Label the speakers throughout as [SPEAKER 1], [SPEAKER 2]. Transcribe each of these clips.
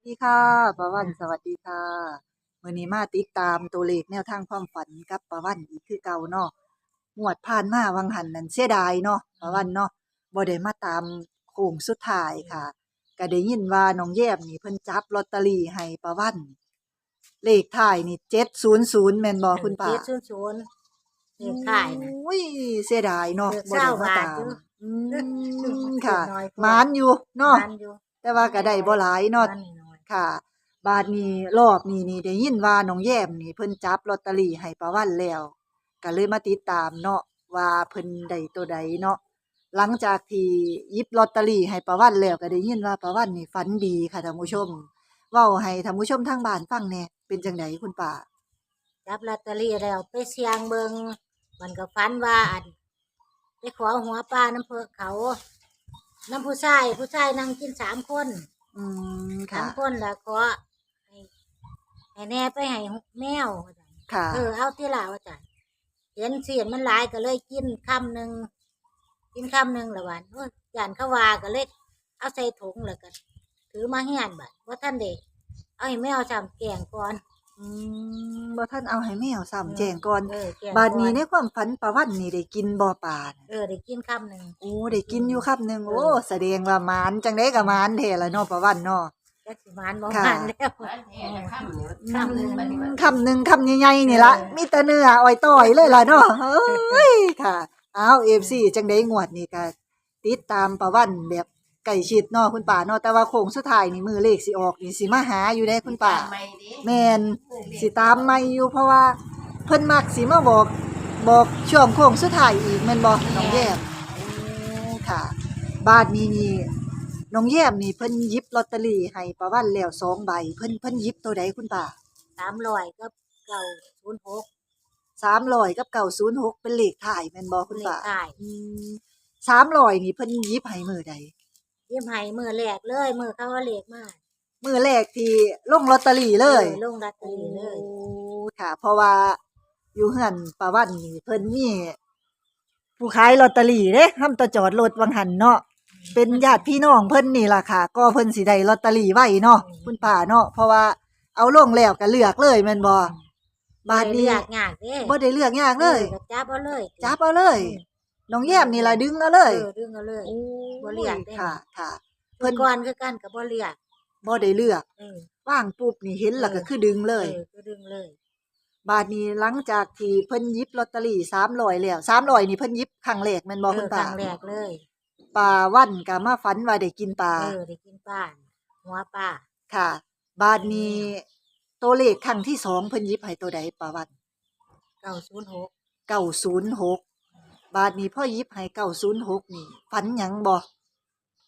[SPEAKER 1] สวัสดีค่ะป้าวันสวัสดีค่ะมื้อนี้มาติดตามตัวเลขแนวทางความฝันกับป้าวันอีกคือเก่าเนาะงวดผ่านมาวังหันนั่นเสียดายเนาะป้าวันเนาะบ่ได้มาตามโค้งสุดท้ายค่ะ ก็ได้ยินว่าน้องแย้มนี่เพิ่นจับลอตเตอรี่ให้ป้าวัน เลขท้ายนี่700แม่นบ่คุณป้า
[SPEAKER 2] เจ็ดศูนย์ศูนย์เลขท้ายนะ
[SPEAKER 1] อุ้ยเสียดายเนาะ
[SPEAKER 2] เบิก
[SPEAKER 1] บ่ได้มา
[SPEAKER 2] เศร้าบาท
[SPEAKER 1] ตาม
[SPEAKER 2] อยู่
[SPEAKER 1] อืมค่ะ
[SPEAKER 2] น้อยพอ
[SPEAKER 1] หมานอยู่เนาะ
[SPEAKER 2] มันอยู่
[SPEAKER 1] แต่ว่าก็ได้บ่หลายเนาะ
[SPEAKER 2] มันน้อย
[SPEAKER 1] ค่ะ บาดนี้รอบนี้นี่ได้ยินว่าน้องแย้มนี่เพิ่นจับลอตเตอรี่ให้ป้าวันแล้วก็เลยมาติดตามเนาะว่าเพิ่นได้ตัวใดเนาะหลังจากที่หยิบลอตเตอรี่ให้ป้าวันแล้วก็ได้ยินว่าป้าวันนี่ฝันดีค่ะท่านผู้ชมเว้าให้ท่านผู้ชมทางบ้านฟังแหน่เป็นจังไดคุณป้า
[SPEAKER 2] จับลอตเตอรี่แล้วไปเสียงเบิงมันก็ฝันว่าอันไปขอหัวปลาน้ำเพิกเขา น้ำผู้ชายผู้ชายนั่งกินสามคน
[SPEAKER 1] อืม
[SPEAKER 2] สา
[SPEAKER 1] ค่ะ
[SPEAKER 2] มคนแล้วขอให้ให้แน่ไปให้แมวว่าซั่น
[SPEAKER 1] ค่ะ
[SPEAKER 2] เออเอาที่ลาวจ้ะเห็นเสียนมันหลายก็เลยกินคำหนึ่งกินคำหนึ่งละวันโอ้ยยานเขาว่าก็เลยเอาใส่ถุงแล้วก็ถือมาเฮียนบัดว่าท่านเด็กเอาให้แมวจำแกงก่อน
[SPEAKER 1] อืมบ่ทันเอาให้แมวซ้ำแจ้งก่อน
[SPEAKER 2] เออแกง
[SPEAKER 1] บาดนี้
[SPEAKER 2] ก่อ
[SPEAKER 1] ในความฝันป้าวันนี่ได้กินบ่ปลาน่ะ
[SPEAKER 2] เออได้กินคำหนึ่ง
[SPEAKER 1] โอ้ได้กินอยู่ครับหนึง
[SPEAKER 2] เออ
[SPEAKER 1] โอ้แสดงว่าหมานจังได๋ก็หมานแท้ละเนาะป้าวันเนาะ
[SPEAKER 2] จักสิมานบ่
[SPEAKER 1] ค่ะ
[SPEAKER 2] มานแล้ว
[SPEAKER 1] คำหนึ่งคำหนึ่งคำใหญ่ๆนี่ละ
[SPEAKER 2] เออ
[SPEAKER 1] มีแต่เนื้ออ้อยต่อยเลยล่ะเนาะเฮ้ยค่ะอ้าวเอฟซีจังได้งวดนี่ก็ติดตามประวันแบบไก่ชิดเนาะคุณป่าเนาะแต่ว่าโค้งสุดท้ายนี่มือเลขสิออกนี่สิมาหาอยู่ได้คุณป่าแมนสิตามไม่อยู่เพราะว่าเพิ่นมักสิมาบอกบอกช่วงโค้งสุดท้ายอีกแม่นบ่น้องแย้มโอ้ค่ะ บาทนี้นี่น้องแย้มนี่เพิ่นหยิบลอตเตอรี่ให้ประวันแล้วสองใบ เพิ่นเพิ่นหยิบตัวใดคุณป่า
[SPEAKER 2] สามร้อยก็เก่าศูนย์หก
[SPEAKER 1] สามร้อยกับเก่าศูนย์หกเป็นเลขถ่ายแม่นบอคุณ
[SPEAKER 2] เลข
[SPEAKER 1] ป่า
[SPEAKER 2] ท้าย
[SPEAKER 1] สามร้อยนี่เพิ่นหยิบให้มือใด
[SPEAKER 2] เยี่ยมให้มือแรกเลย มือเขาว่าเลขมาก
[SPEAKER 1] มือแรกที่ลงลอตเตอรี่เลย
[SPEAKER 2] ลงลอตเตอรี่เลย
[SPEAKER 1] โอ้ค่ะ เพราะว่าอยู่เฮือนป้าวันนี่เพิ่นมีผู้ขายลอตเตอรี่เด้ห้ามตะจอดรถวังหันเนาะเป็นญาติพี่น้องเพิ่นนี่ล่ะค่ะ ก็เพิ่นสิได้ลอตเตอรี่ไว้เนาะคุณป้าเนาะเพราะว่าเอาลงแล้วก็เลือกเลยแม่นบ่บาทนี้
[SPEAKER 2] อยากยากเด้
[SPEAKER 1] บ่ได้เลือกยากเลย
[SPEAKER 2] ออจับเอาเลย
[SPEAKER 1] จับเอาเลย น้องแย้มนี่ล่ะดึงเอาเลย
[SPEAKER 2] เออดึงเอาเลยบ่เลือกเด้
[SPEAKER 1] ค่ะค่ะ
[SPEAKER 2] เพิ่นก่อนคือกันกับบ่เรียก
[SPEAKER 1] บ่ได้เลือก
[SPEAKER 2] เออ
[SPEAKER 1] ว่างปุ๊บนี่เห็นแล้วก็คือดึงเลย
[SPEAKER 2] ออก็ดึงเลย
[SPEAKER 1] บาดนี้หลังจากที่เพิ่นหยิบลอตเตอรี่300แล้ว300นี่เพิ่นหยิบครั้งแรกแม่นบ่
[SPEAKER 2] เอ
[SPEAKER 1] คุ
[SPEAKER 2] อ
[SPEAKER 1] ณ
[SPEAKER 2] ค
[SPEAKER 1] ป้า
[SPEAKER 2] รั้งแรกเลย
[SPEAKER 1] ป้าวันก็มาฝันว่าได้กินปลา
[SPEAKER 2] เออได้กินป้าหัวป้า
[SPEAKER 1] ค่ะ บาดนี้ตัวเลขครั้งที่สองเพิ่นหยิบให้ตัวใดป้าวัน
[SPEAKER 2] เก้าศูนย์หก
[SPEAKER 1] 906 บาดนี้พ่อหยิบให้906นี่ ฝันหยังบ่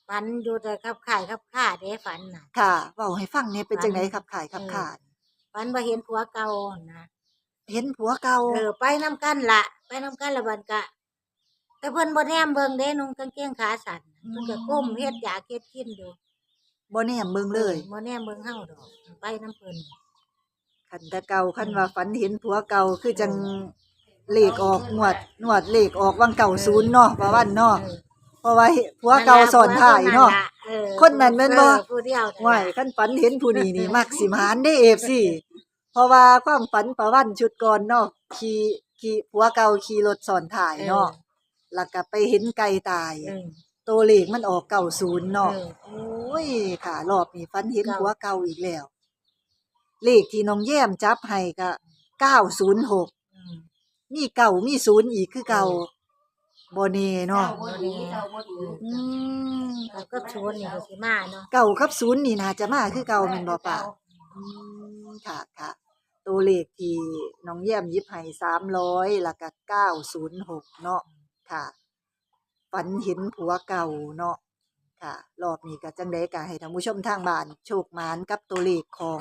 [SPEAKER 2] ฝันอยู่แต่ขับข่ายขับข่าเด้ฝันน่ะ
[SPEAKER 1] ค่ะเว้าให้ฟังเนี่ยเป็นจังได
[SPEAKER 2] ฝัน
[SPEAKER 1] ขับขายขับขาด
[SPEAKER 2] ฝันว่าเห็นผัวเก่านะ
[SPEAKER 1] เห็นผัวเก่า
[SPEAKER 2] เออไปนํกันละไปนํกันละบันกะ แต่เพิ่นบ่แนมเบิ่งเด้นุ่งกางเกงขาสั้นเพิ่นก็ก้มเฮ็ดยาเฮ็ดกินอยู่
[SPEAKER 1] บ่แนมเบิ่งเลย
[SPEAKER 2] บ่แนมเบิ่งเฮาดอกไปนํเพิ่น
[SPEAKER 1] คันแต่เก่าคันว่าฝันเห็นผัวเก่าคือจัง เลขออกงวดงวดเลขออกวังเก่าศูนย์เนาะประวันเนาะ
[SPEAKER 2] เออ
[SPEAKER 1] เพราะว่าผัวเก่าสอนถ่ายเนาะ
[SPEAKER 2] เออ
[SPEAKER 1] คนนั้นแม่นบ่
[SPEAKER 2] เออผู้เดียวนั่น
[SPEAKER 1] ว้ายคันฝันเห็นผู้นี้นี่มักสิมานได้ FC เพราะว่าความฝันประวันชุดก่อนเนาะขี่ขี่ผัวเก่าขี่รถสอนถ่ายเนาะแล้วก็ไปเห็นไก่ตาย
[SPEAKER 2] เออ
[SPEAKER 1] ตัวเลขมันออกเก่าศูนย์เนาะ
[SPEAKER 2] เออ
[SPEAKER 1] โอ้ยค่ะรอบนี้ฝันเห็น
[SPEAKER 2] เก่า
[SPEAKER 1] ผัวเก่าอีกแล้ว เลขที่น้องแย้มจับให้ก็เก้าศูนย์หก
[SPEAKER 2] อื ม
[SPEAKER 1] มีเก่ามีศูนย์อีกคือเก่าบ่แน่เนาะอืม
[SPEAKER 2] แล้วก็ชวนนี่ก็สิมาเนาะ
[SPEAKER 1] เก่ากับศูนย์นี่น่าจะมาคือเก่าแม่นบ่ป่าอืมค่ะค่ะตัวเลขที่น้องแย้มหยิบให้300แล้วก็906เนาะค่ะฝันเห็นผัวเก่าเนาะค่ะ รอบนี้ก็จังได๋ก็ให้ท่านผู้ชมทางบ้านโชคหมานกับตัวเลขของ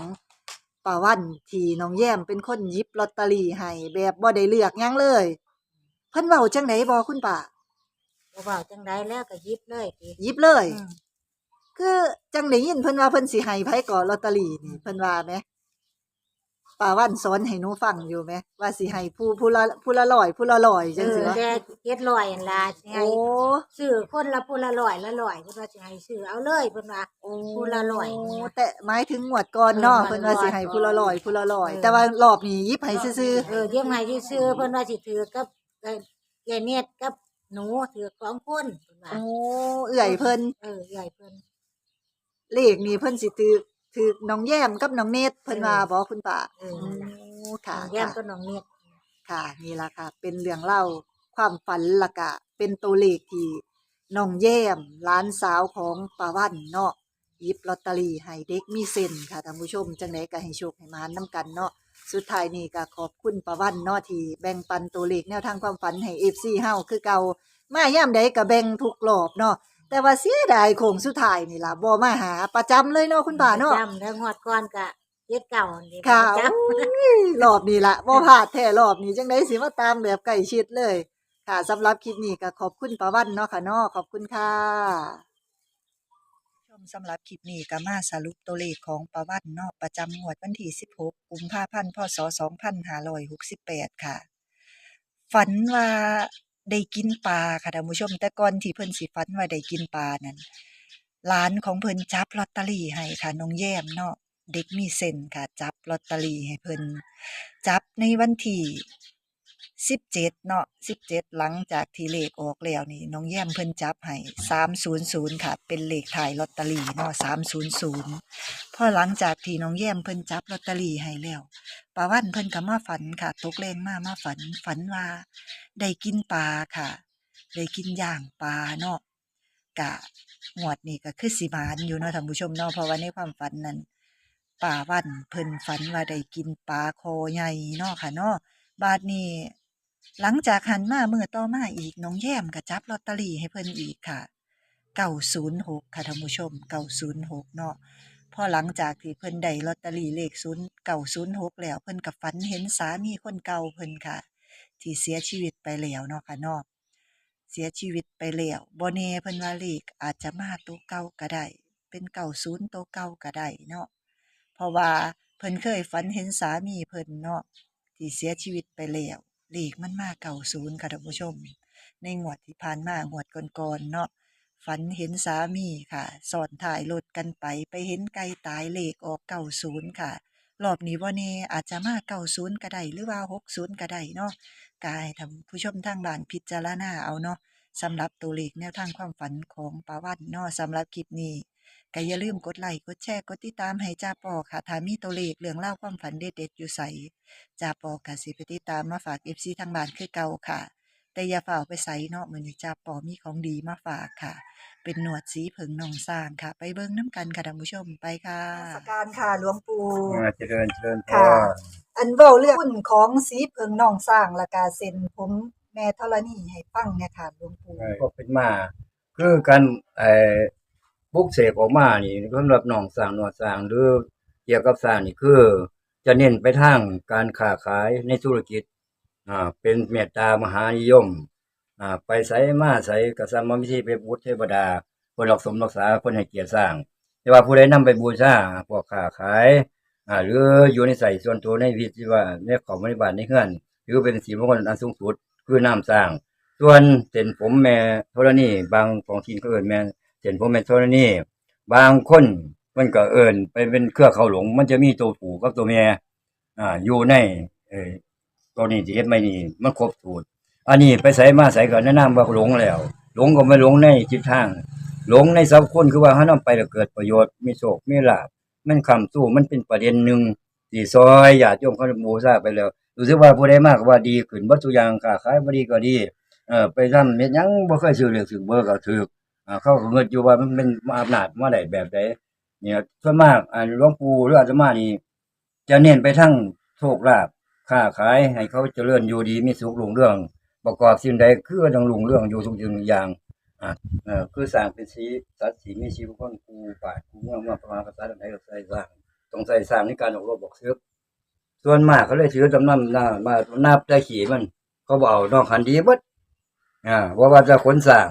[SPEAKER 1] ป้าวันที่น้องแย้มเป็นคนหยิบลอตเตอรี่ให้แบบบ่ได้เลือกหยังเลย เพิ่นเว้าจังไดบ่คุณป้า
[SPEAKER 2] บ่เว้าจังไดแล้วก็หยิบเลยติ
[SPEAKER 1] หยิบเลย
[SPEAKER 2] อืม
[SPEAKER 1] คือจังได้ยินเพิ่นว่าเพิ่นสิให้ไผก่อลอตเตอรี่นี่เพิ่นว่าไหม ป้าวันสอนให้หนูฟังอยู่ไหมว่าสิให้ผู้ผู้ละผู้ละร้อยผู้ละร้อย
[SPEAKER 2] เอ
[SPEAKER 1] จัง
[SPEAKER 2] อ
[SPEAKER 1] ซี่เนาะ
[SPEAKER 2] แต่เจ็ดร้อยอันละสิให้
[SPEAKER 1] โอ้
[SPEAKER 2] ซื้อคนละผู้ละร้อยละร้อยเพิ่นว่าสิให้ซื้อเอาเลยเพิ่นว่าผู้ละร้อย
[SPEAKER 1] โแต่หมายถึงงวดก่อนเนาะ
[SPEAKER 2] เออ
[SPEAKER 1] เพิ่นว่าสิให้ผู้ละร้อยผู้ละร้อย
[SPEAKER 2] เออ
[SPEAKER 1] แต่ว่ารอบนี้หยิบให้ซื่อ
[SPEAKER 2] เออเยี่ยมให้ซื้อๆเพิ่นว่าสิถือกับเอ่อยายเนตรกับหนูถือสองคนเพิ่น
[SPEAKER 1] ๆ
[SPEAKER 2] ว่า
[SPEAKER 1] โอ้เอื่อยเพิ่น
[SPEAKER 2] เออใหญ่เพิ่น
[SPEAKER 1] เลขนี่เพิ่นสิถือ ถือน้องแย้มกับน้องเนตรเพิ่นว่าบ่คุณป้า
[SPEAKER 2] เออ
[SPEAKER 1] โอ้ค่ะ
[SPEAKER 2] แย้ม
[SPEAKER 1] ค่ะ
[SPEAKER 2] ก็น้องเนตร
[SPEAKER 1] ค่ะนี่ล่ะค่ะ เป็นเรื่องเล่าความฝันและกะ เป็นตัวเลขที่น้องแย้มหลานสาวของป้าวันเนาะหยิบลอตเตอรี่ให้เด็กมีเส้นค่ะท่านผู้ชมจังไดก็ให้โชคให้มานนํกันเนาะสุดท้ายนี่ก็ขอบคุณป้าวันเนาะที่แบ่งปันตัวเลขแนวทางความฝันให้ FC เฮาคือเก่า มาย่ามใดก็แบ่งทุกรอบเนาะ แต่ว่าเสียดายโค้งสุดท้ายนี่ล่ะบ่มาหาประจำเลยเนาะคุณป้าเนาะ
[SPEAKER 2] จำแล้วงวดก่อนก็เจ็ดเก่าอันนี้
[SPEAKER 1] ค่ะ
[SPEAKER 2] จำ
[SPEAKER 1] โอ้ยรอบนี้ละบ่พลาดแท้รอบนี้จังได๋สิมาตามแบบใกล้ชิดเลย ค่ะสำหรับคลิปนี้ก็ขอบคุณป้าวันเนาะค่ะเนาะขอบคุณค่ะชมสำหรับคลิปนี้ก็มาสรุปตัวเลขของป้าวันเนาะประจำงวดวันที่ 16 กุมภาพันธ์ พศ 2568 ค่ะ ฝันว่า ได้กินปลาค่ะท่านผู้ชม แต่ก่อนที่เพิ่นสิฝันว่าได้กินปลานั้นหลานของเพิ่นจับลอตเตอรี่ให้ค่ะน้องแย้มเนาะเด็กมีเซนค่ะ จับลอตเตอรี่ให้เพิ่นจับในวันที่ 17เจ็ดเนาะ17หลังจากที่เลขออกแล้วนี่น้องแย้มเพิ่นจับให้300ค่ะ เป็นเลขถ่ายลอตเตอรี่เนาะ300พอหลังจากที่น้องแย้มเพิ่นจับลอตเตอรี่ให้แล้วป้าวันเพิ่นก็มาฝันค่ะตกแรงมามาฝันฝันว่า ได้กินปลาค่ะ ได้กินย่างปลาเนาะกะงวดนี้ก็คือสิมานอยู่เนาะท่านผู้ชมเนาะเพราะว่าในความฝันนั้นป้าวันเพิ่นฝันว่าได้กินปลาคอใหญ่เนาะค่ะเนาะบาดนี้ หลังจากหันมาเมื่อต่อมาอีกน้องแย้มก็จับลอตเตอรี่ให้เพิ่นอีกค่ะ 906 ค่ะท่านผู้ชม 906 เนาะพอหลังจากที่เพิ่นได้ลอตเตอรี่เลขศูนย์เก่าศูนย์หกแล้วเพิ่นกับฝันเห็นสามีคนเก่าเพิ่นค่ะ ที่เสียชีวิตไปแล้วเนาะค่ะเนาะเสียชีวิตไปแล้วบ่แน่เพิ่นว่าเลขอาจจะมาตัวเก่าก็ได้เป็นเก่าศูนย์ตัวเก่าก็ได้เนาะเพราะว่าเพิ่นเคยฝันเห็นสามีเพิ่นเนาะที่เสียชีวิตไปแล้ว เลขมันมาเก่าศูนย์ค่ะท่านผู้ชม ในงวดที่ผ่านมางวดก่อนๆเนาะฝันเห็นสามีค่ะสอนถ่ายรถกันไปไปเห็นไก่ตายเลขออกเก่าศูนย์ค่ะรอบนี้ว่าเนอาจจะมาเก่าศูนย์ก็ไดหรือว่าหกศูนย์ก็ไดเนาะกายทำผู้ชมทางบ้านพิจารณาเอาเนาะสำหรับตัวเลขแนวทางความฝันของปาวันเนาะสำหรับคลิปนี้ ก็อย่าลืมกดไลค์กดแชร์กดติดตามให้จ้าปอค่ะถ้ามีตัวเลขเรื่องเล่าวความฝันเด็ดๆอยู่ใสจ้าปอกสิไปติดตามมาฝากเอฟซีทางบ้านคือเก่าค่ะ แต่อย่าฝ่าเอาไปใส่เนาะมื้อนี้จ้าปอมีของดีมาฝากค่ะ เป็นหนวดสีเผิงหนองสร้างค่ะ ไปเบิ่งน้ำกันค่ะท่านผู้ชมไปค่ะ สการค่ะหลวงปู่
[SPEAKER 3] อ่าเจริญเจริญพ
[SPEAKER 1] ค่ะ
[SPEAKER 3] ร
[SPEAKER 1] อันเว้าเรื่องหุ้นของสีเผิงหนองสร้างและกาเซ็นผมแม่ธรณีให้ฟังเนี่ยค่ะหลวงปู่
[SPEAKER 3] ก็เป็นมา คือการไอ้ บุกเสกออกมานี่สำหรับหนองสร้างหนวดสร้างหรือเกี่ยวกับสร้างนี่คือ จะเน้นไปทางการค้าขายในธุรกิจอ่าเป็นเมตตามหานิยมอ่าไปไสมาไสก็สามวิธีไปบูชเทวดาคนรักสมรักษาคนให้เกียรติสร้าง แต่ว่าผู้ใดนำไปบูชาพวกค้าขายอ่าหรืออยู่ในใส่ส่วนตัวในวิธีว่าในของบริบาลในเฮือนถือเป็นสีมงคลอันสูงสุดคือน้ำสร้าง ส่วนเส้นผมแม่ธรณีบางของทีนก็เอิ้นแม่ เส้นผมแม่ธรณีบางคนมันก็เอิ้นไปเป็นเครือเขาหลง มันจะมีตัวผู้กับตัวแม่อ่าอยู่ในเออตัวนี้ที่เฮ็ดไม่นี่มันครบสูตรอันนี้ไปใส่มาใส่ก็แนะนำว่าหลงแล้ว หลงก็ไม่หลงในจิตทาง หลงในสัพคนคือว่าเฮานำไปแล้วเกิดประโยชน์มีโชคมีลาภมันคำสู้มันเป็นประเด็นหนึ่งที่ซอยญาติโยมเขาบูชาไปแล้วรู้สึกว่าผู้ใดมากว่าดีขึ้นบ่ทุอย่างค้าขายบ่ดีก็ดีเออไปทำเฮ็ดยังบ่เคยซื้อเลือกซื้อเบอร์ก็ถูกอ่า เขาก็เงินอยู่ว่ามันเป็นอำนาจมาได้แบบใดเนี่ยส่วนมากอ่าหลวงปู่หรืออาตมานี่จะเน้นไปทั้งโชคลาภค้าขายให้เขาเจริญอยู่ดีมีสุขรุ่งเรื่อง ประกอบสิ่งใดคือต้องรุ่งเรื่องอยู่ทุกสิ่งทุกอย่างอ่าคือสร้างเป็นสีสัตว์สีมีชีวิตคนกูป่ากูเมืองมาประมาณภาษาใดก็ใส่สร้างต้องใส่สร้างในการออกรบบอกเสือส่วนมากเขาเลยถือจำนำหน้ามานับได้ขี่มัน เขาบเอกนอกคันดีบิดอ่าว่าว่าจะขนสร้าง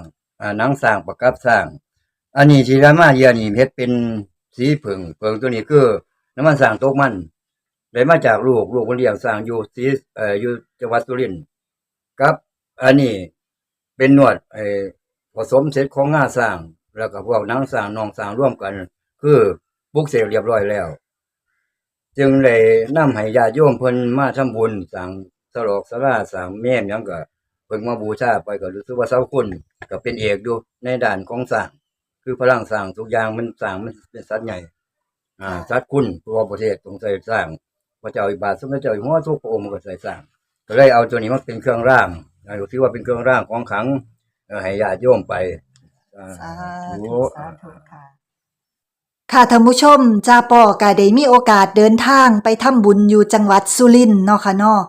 [SPEAKER 3] หนังสร้างประกับสร้าง อันนี้ที่รามาเยียนี่เฮ็ดเป็นสีผึ่งเผึ่งตัวนี้คือน้ำมันสร้างตกมันได้มาจากลูกลูกคนเลี้ยงสร้างอยู่ศรีเอ่ออยู่จังหวัดสุรินทร์ครับ อันนี้เป็นนวดไอ้ผสมเสร็จของงาสร้าง แล้วก็พวกนังสร้างนองสร้างร่วมกัน คือปลุกเสกเรียบร้อยแล้ว จึงได้นำให้ญาติโยมเพิ่นมาทำบุญสร้างสลอกสลาสร้างแม่ยังก็เพิ่นมาบูชาไปก็รู้สึกว่าเสาคุณ ก็เป็นเอกอยู่ในด้านของสร้าง คือพลังสร้างทุกอย่างมันสร้างมันเป็นสัตว์ใหญ่ อ่าสัตว์คุณตัวประเทศต้องใส่สร้างพระเจ้าอิบาทสมเด็จเจ้าอยู่หัวทุกพระองค์ก็ใส่สร้าง ก็เลยเอาตัวนี้มาเป็นเครื่องร่างอ่าถือว่าเป็นเครื่องร่างของขลังเอ่อให้ญาติโยมไปอ่า
[SPEAKER 1] สา
[SPEAKER 3] ธุ
[SPEAKER 1] ธุสาธุค่ะค่ะท่านผู้ชมจ้าปอก็ได้มีโอกาสเดินทางไปทำบุญอยู่จังหวัดสุรินทร์เนาะค่ะเนาะ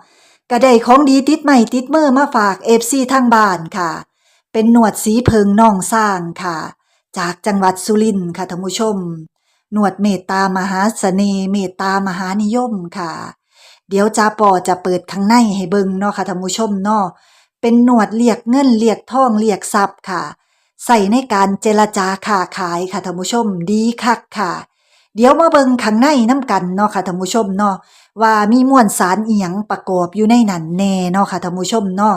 [SPEAKER 1] ก็ได้ของดีติดใหม่ติดมือมาฝาก FC ทางบ้านค่ะ เป็นหนวดสีเพิงน่องสร้างค่ะ จากจังหวัดสุรินทร์ค่ะท่านผู้ชม หนวดเมตตามหาเสน่ห์เมตตามหานิยมค่ะ เดี๋ยวจ้าปอจะเปิดข้างในให้เบิ่งเนาะค่ะท่านผู้ชมเนาะเป็นหนวดเรียกเงินเรียกทองเรียกทรัพย์ค่ะ ใส่ในการเจรจาค้าขายค่ะท่านผู้ชมดีคักค่ะ เดี๋ยวมาเบิ่งข้างในน้ำกันเนาะค่ะท่านผู้ชมเนาะว่ามีมวลสารเอียงประกอบอยู่ในนั้นแน่เนาะค่ะท่านผู้ชมเนาะ